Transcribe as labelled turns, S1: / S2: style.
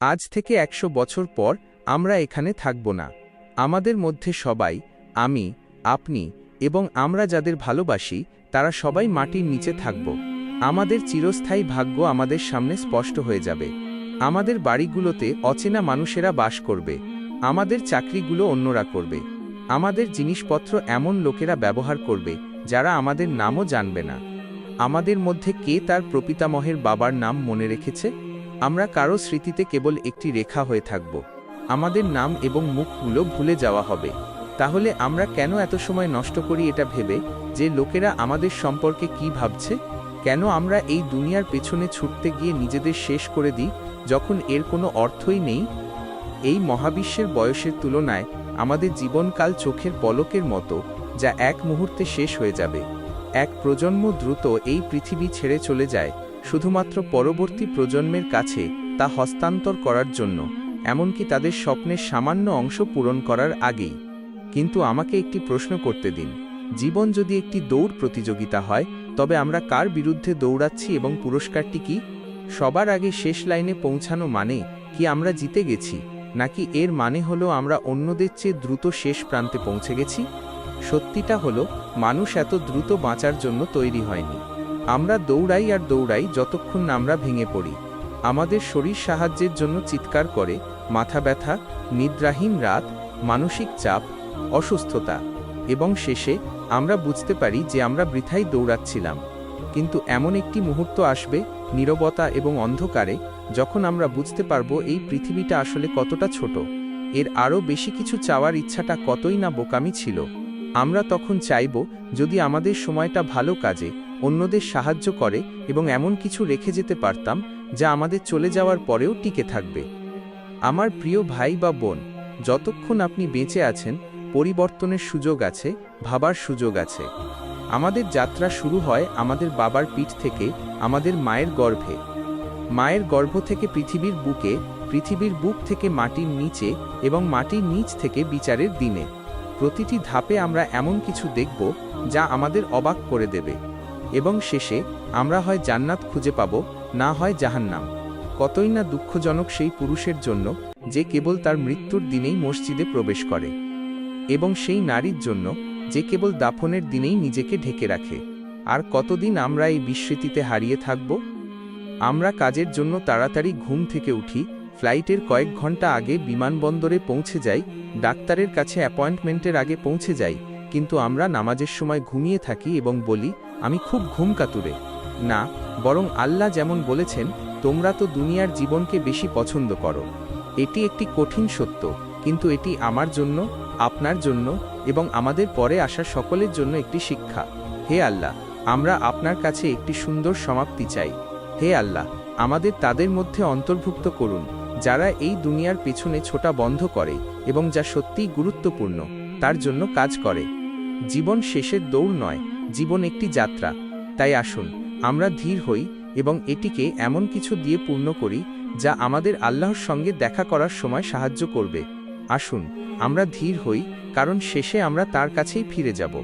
S1: আজ থেকে একশো বছর পর আমরা এখানে থাকব না। আমাদের মধ্যে সবাই, আমি, আপনি এবং আমরা যাদের ভালোবাসি, তারা সবাই মাটির নিচে থাকব। আমাদের চিরস্থায়ী ভাগ্য আমাদের সামনে স্পষ্ট হয়ে যাবে। আমাদের বাড়িগুলোতে অচেনা মানুষেরা বাস করবে। আমাদের চাকরিগুলো অন্যরা করবে। আমাদের জিনিসপত্র এমন লোকেরা ব্যবহার করবে, যারা আমাদের নামও জানবে না। আমাদের মধ্যে কে তার প্রপিতামহের বাবার নাম মনে রেখেছে? আমরা কারও স্মৃতিতে কেবল একটি রেখা হয়ে থাকব। আমাদের নাম এবং মুখগুলো ভুলে যাওয়া হবে। তাহলে আমরা কেন এত সময় নষ্ট করি এটা ভেবে যে লোকেরা আমাদের সম্পর্কে কি ভাবছে? কেন আমরা এই দুনিয়ার পেছনে ছুটতে গিয়ে নিজেদের শেষ করে দিই যখন এর কোনো অর্থই নেই? এই মহাবিশ্বের বয়সের তুলনায় আমাদের জীবনকাল চোখের পলকের মতো, যা এক মুহূর্তে শেষ হয়ে যাবে। এক প্রজন্ম দ্রুত এই পৃথিবী ছেড়ে চলে যায়। শুধুমাত্র পরবর্তী প্রজন্মের কাছে তা হস্তান্তর করার জন্য, এমনকি তাদের স্বপ্নের সামান্য অংশ পূরণ করার আগেই। কিন্তু আমাকে একটি প্রশ্ন করতে দিন, জীবন যদি একটি দৌড় প্রতিযোগিতা হয়, তবে আমরা কার বিরুদ্ধে দৌড়াচ্ছি এবং পুরস্কারটি কি? সবার আগে শেষ লাইনে পৌঁছানো মানে কি আমরা জিতে গেছি, নাকি এর মানে হলো আমরা অন্যদের চেয়ে দ্রুত শেষ প্রান্তে পৌঁছে গেছি? সত্যিটা হলো, মানুষ এত দ্রুত বাঁচার জন্য তৈরি হয়নি। আমরা দৌড়াই আর দৌড়াই যতক্ষণ আমরা ভেঙে পড়ি। আমাদের শরীর সাহায্যের জন্য চিৎকার করে, মাথা ব্যথা, নিদ্রাহীন রাত, মানসিক চাপ, অসুস্থতা এবং শেষে আমরা বুঝতে পারি যে আমরা বৃথাই দৌড়াচ্ছিলাম। কিন্তু এমন একটি মুহূর্ত আসবে, নীরবতা এবং অন্ধকারে, যখন আমরা বুঝতে পারব এই পৃথিবীটা আসলে কতটা ছোট। এর আরও বেশি কিছু চাওয়ার ইচ্ছাটা কতই না বোকামি ছিল। আমরা তখন চাইব, যদি আমাদের সময়টা ভালো কাজে অন্যদের সাহায্য করে এবং এমন কিছু রেখে যেতে পারতাম যা আমাদের চলে যাওয়ার পরেও টিকে থাকবে। আমার প্রিয় ভাই বা বোন, যতক্ষণ আপনি বেঁচে আছেন, পরিবর্তনের সুযোগ আছে, ভাবার সুযোগ আছে। আমাদের যাত্রা শুরু হয় আমাদের বাবার পিঠ থেকে, আমাদের মায়ের গর্ভে। মায়ের গর্ভ থেকে পৃথিবীর বুকে, পৃথিবীর বুক থেকে মাটির নিচে এবং মাটির নিচ থেকে বিচারের দিনে। প্রতিটি ধাপে আমরা এমন কিছু দেখব যা আমাদের অবাক করে দেবে। এবং শেষে আমরা হয় জান্নাত খুঁজে পাব, না হয় জাহান্নাম। কতই না দুঃখজনক সেই পুরুষের জন্য, যে কেবল তার মৃত্যুর দিনেই মসজিদে প্রবেশ করে, এবং সেই নারীর জন্য, যে কেবল দাফনের দিনেই নিজেকে ঢেকে রাখে। আর কতদিন আমরা এই বিস্মৃতিতে হারিয়ে থাকব? আমরা কাজের জন্য তাড়াতাড়ি ঘুম থেকে উঠি, ফ্লাইটের কয়েক ঘণ্টা আগে বিমানবন্দরে পৌঁছে যাই, ডাক্তারের কাছে অ্যাপয়েন্টমেন্টের আগে পৌঁছে যাই, কিন্তু আমরা নামাজের সময় ঘুমিয়ে থাকি এবং বলি আমি খুব ঘুম কাতুরে। না, বরং আল্লাহ যেমন বলেছেন, তোমরা তো দুনিয়ার জীবনকে বেশি পছন্দ করো। এটি একটি কঠিন সত্য, কিন্তু এটি আমার জন্য, আপনার জন্য এবং আমাদের পরে আসা সকলের জন্য একটি শিক্ষা। হে আল্লাহ, আমরা আপনার কাছে একটি সুন্দর সমাপ্তি চাই। হে আল্লাহ, আমাদের তাদের মধ্যে অন্তর্ভুক্ত করুন, যারা এই দুনিয়ার পেছনে ছোটা বন্ধ করে এবং যা সত্যিই গুরুত্বপূর্ণ, তার জন্য কাজ করে। জীবন শেষের দৌড় নয় জীবন একটি যাত্রা। তাই আসুন, আমরা ধীর হই এবং এটিকে এমন কিছু দিয়ে পূর্ণ করি, যা আমাদের আল্লাহর সঙ্গে দেখা করার সময় সাহায্য করবে। আসুন, আমরা ধীর হই, কারণ শেষে আমরা তার কাছেই ফিরে যাব।